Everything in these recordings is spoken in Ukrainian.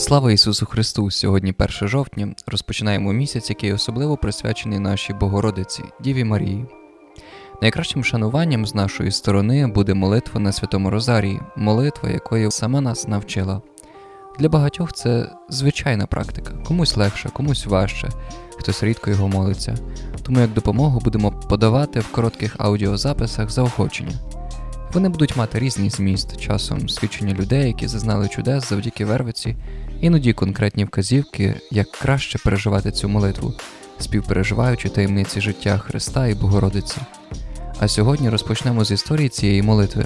Слава Ісусу Христу! Сьогодні 1 жовтня розпочинаємо місяць, який особливо присвячений нашій Богородиці, Діві Марії. Найкращим шануванням з нашої сторони буде молитва на Святому Розарії, молитва, якої сама нас навчила. Для багатьох це звичайна практика, комусь легше, комусь важче, хтось рідко його молиться. Тому як допомогу будемо подавати в коротких аудіозаписах заохочення. Вони будуть мати різний зміст, часом свідчення людей, які зазнали чудес завдяки вервиці, іноді конкретні вказівки, як краще переживати цю молитву, співпереживаючи таємниці життя Христа і Богородиці. А сьогодні розпочнемо з історії цієї молитви.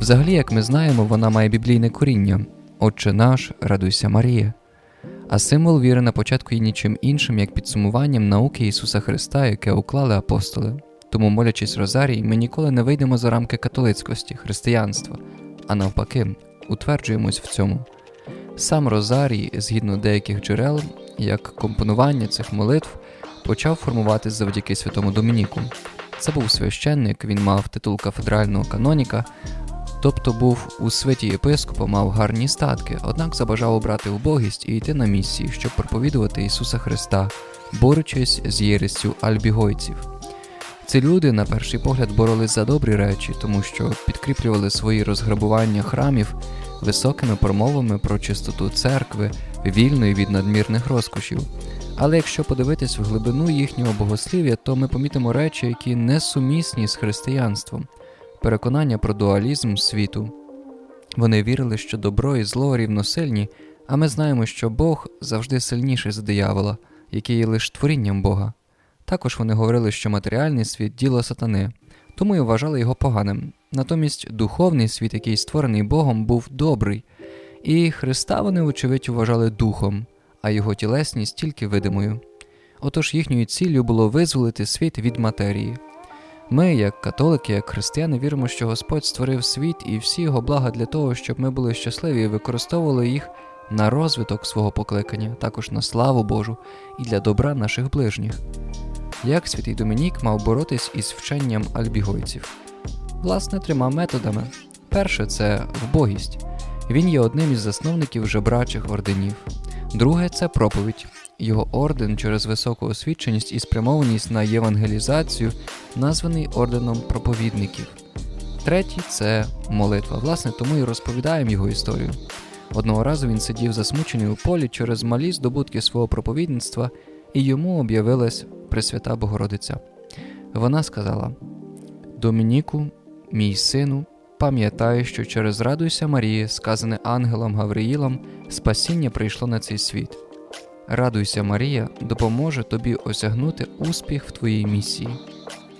Взагалі, як ми знаємо, вона має біблійне коріння Отче наш, радуйся Марія. А символ віри на початку є нічим іншим, як підсумуванням науки Ісуса Христа, яке уклали апостоли. Тому, молячись Розарій, ми ніколи не вийдемо за рамки католицькості, християнства, а навпаки, утверджуємось в цьому. Сам Розарій, згідно деяких джерел, як компонування цих молитв, почав формуватись завдяки святому Домініку. Це був священник, він мав титул кафедрального каноніка, тобто був у святі єпископа, мав гарні статки, однак забажав обрати убогість і йти на місії, щоб проповідувати Ісуса Христа, борючись з єрестю альбігойців. Ці люди, на перший погляд, боролись за добрі речі, тому що підкріплювали свої розграбування храмів високими промовами про чистоту церкви, вільної від надмірних розкошів. Але якщо подивитись в глибину їхнього богослів'я, то ми помітимо речі, які несумісні з християнством, переконання про дуалізм світу. Вони вірили, що добро і зло рівносильні, а ми знаємо, що Бог завжди сильніший за диявола, який є лише творінням Бога. Також вони говорили, що матеріальний світ діло сатани, тому і вважали його поганим. Натомість духовний світ, який створений Богом, був добрий, і Христа вони, вочевидь, вважали духом, а його тілесність тільки видимою. Отож їхньою ціллю було визволити світ від матерії. Ми, як католики, як християни, віримо, що Господь створив світ і всі його блага для того, щоб ми були щасливі і використовували їх на розвиток свого покликання, також на славу Божу і для добра наших ближніх. Як святий Домінік мав боротись із вченням альбігойців? Власне, трьома методами. Перше це вбогість. Він є одним із засновників жебрачих орденів. Друге це проповідь. Його орден через високу освіченість і спрямованість на євангелізацію, названий орденом проповідників. Третій це молитва. Власне, тому і розповідаємо його історію. Одного разу він сидів засмучений у полі через малі здобутки свого проповідництва, і йому об'явилась Пресвята Богородиця. Вона сказала: Домініку, мій сину, пам'ятай, що через Радуйся Марії, сказане ангелом Гавриїлом, спасіння прийшло на цей світ. Радуйся, Марія, допоможе тобі осягнути успіх в твоїй місії.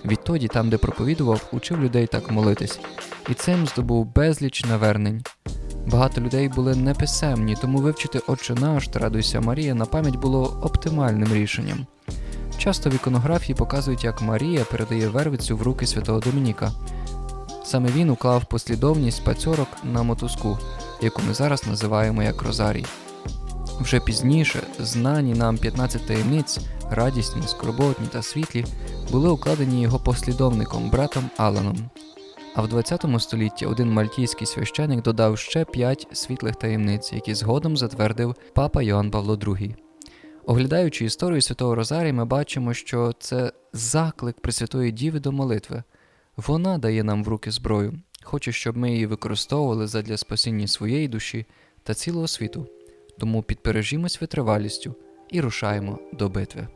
Відтоді, там, де проповідував, учив людей так молитись, і цим здобув безліч навернень. Багато людей були неписемні, тому вивчити Отче наш та Радуйся Марія на пам'ять було оптимальним рішенням. Часто в іконографії показують, як Марія передає вервицю в руки святого Домініка. Саме він уклав послідовність пацьорок на мотузку, яку ми зараз називаємо як Розарій. Вже пізніше знані нам 15 таємниць, радісні, скорботні та світлі, були укладені його послідовником, братом Аланом. А в 20 столітті один мальтійський священик додав ще 5 світлих таємниць, які згодом затвердив папа Йоанн Павло II. Оглядаючи історію Святого Розарія, ми бачимо, що це заклик Пресвятої Діви до молитви. Вона дає нам в руки зброю, хоче, щоб ми її використовували задля спасіння своєї душі та цілого світу. Тому підпережімось витривалістю і рушаємо до битви.